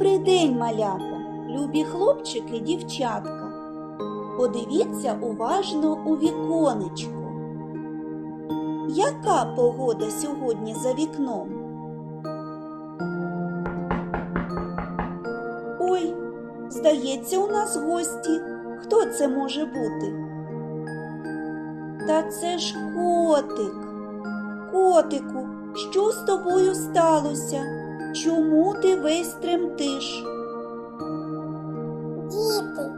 Добрий день, малята, любі хлопчики, дівчатка. Подивіться уважно у віконечко. Яка погода сьогодні за вікном? Ой, здається, у нас гості. Хто це може бути? Та це ж котик. Котику, що з тобою сталося? Чому ти весь тремтиш? Діти,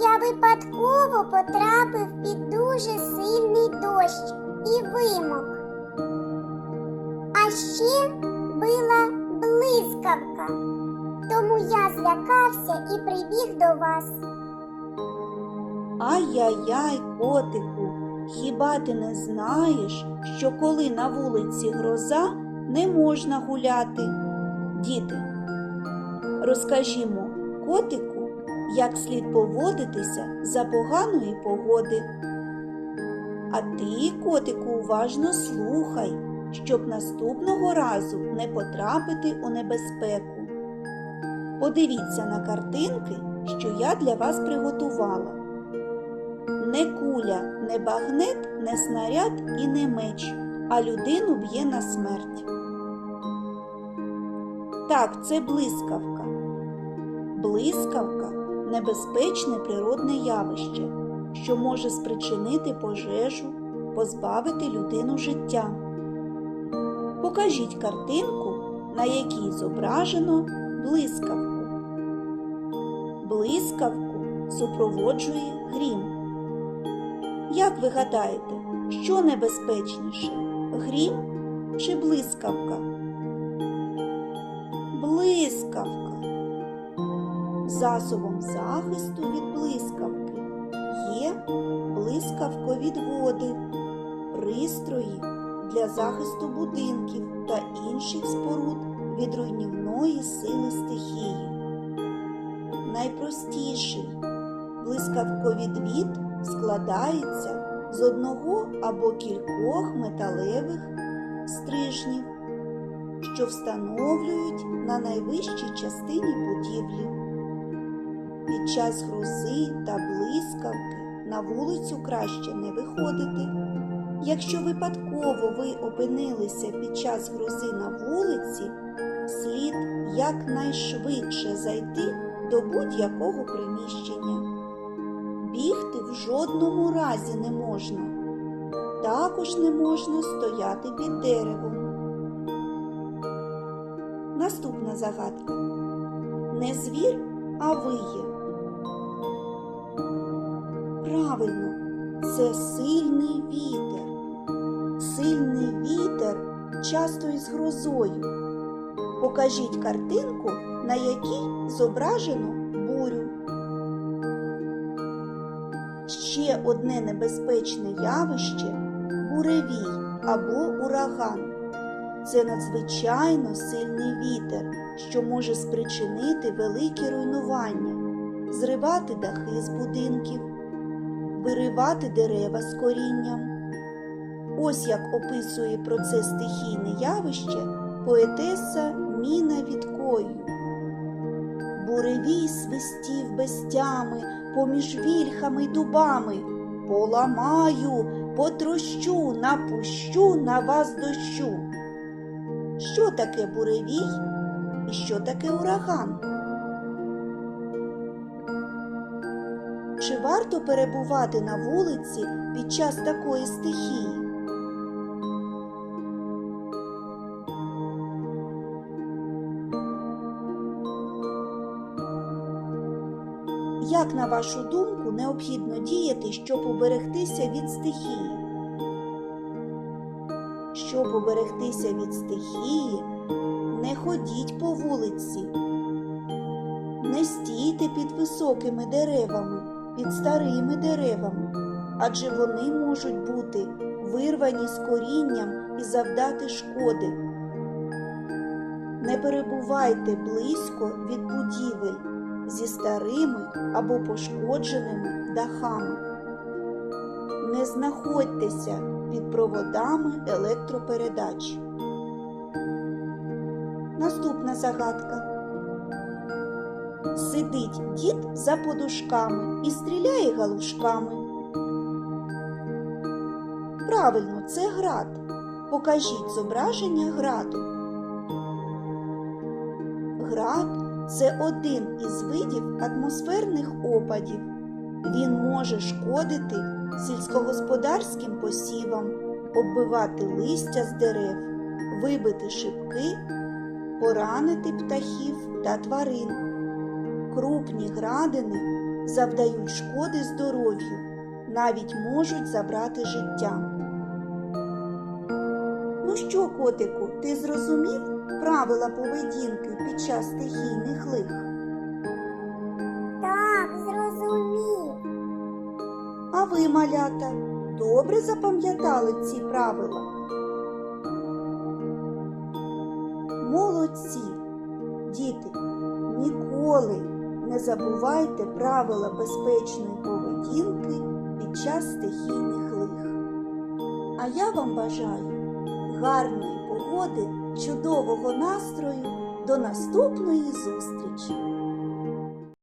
я випадково потрапив під дуже сильний дощ і вимок. А ще била блискавка, тому я злякався і прибіг до вас. Ай-яй-яй, котику, хіба ти не знаєш, що коли на вулиці гроза, не можна гуляти? Діти, розкажімо котику, як слід поводитися за поганої погоди. А ти, котику, уважно слухай, щоб наступного разу не потрапити у небезпеку. Подивіться на картинки, що я для вас приготувала. Не куля, не багнет, не снаряд і не меч, а людину б'є на смерть. Так, це блискавка. Блискавка небезпечне природне явище, що може спричинити пожежу, позбавити людину життя. Покажіть картинку, на якій зображено блискавку. Блискавку супроводжує грім. Як ви гадаєте, що небезпечніше грім чи блискавка? Засобом захисту від блискавки є блискавковідводи, пристрої для захисту будинків та інших споруд від руйнівної сили стихії. Найпростіший блискавковідвід складається з одного або кількох металевих стрижнів, що встановлюють на найвищій частині будівлі. Під час грози та блискавки на вулицю краще не виходити. Якщо випадково ви опинилися під час грози на вулиці, слід якнайшвидше зайти до будь-якого приміщення. Бігти в жодному разі не можна. Також не можна стояти під деревом. Наступна загадка. Не звір, а виє. Правильно, це сильний вітер. Сильний вітер часто із грозою. Покажіть картинку, на якій зображено бурю. Ще одне небезпечне явище буревій або ураган. Це надзвичайно сильний вітер, що може спричинити великі руйнування, зривати дахи з будинків, виривати дерева з корінням. Ось як описує про це стихійне явище поетеса Міна Віткою. Буревій свистів без тями поміж вільхами й дубами. Поламаю, потрощу, напущу на вас дощу. Що таке буревій і що таке ураган? Чи варто перебувати на вулиці під час такої стихії? Як, на вашу думку, необхідно діяти, щоб уберегтися від стихії? Щоб уберегтися від стихії, не ходіть по вулиці, не стійте під високими деревами, під старими деревами, адже вони можуть бути вирвані з корінням і завдати шкоди. Не перебувайте близько від будівель зі старими або пошкодженими дахами. Не знаходьтеся під проводами електропередач. Наступна загадка. Сидить дід за подушками і стріляє галушками. Правильно, це град. Покажіть зображення граду. Град це один із видів атмосферних опадів. Він може шкодити сільськогосподарським посівам, оббивати листя з дерев, вибити шибки, поранити птахів та тварин. Крупні градини завдають шкоди здоров'ю, навіть можуть забрати життя. Ну що, котику, ти зрозумів правила поведінки під час стихійних лих? Так, зрозумів. А ви, малята, добре запам'ятали ці правила? Молодці, діти, ніколи не забувайте правила безпечної поведінки під час стихійних лих. А я вам бажаю гарної погоди, чудового настрою. До наступної зустрічі!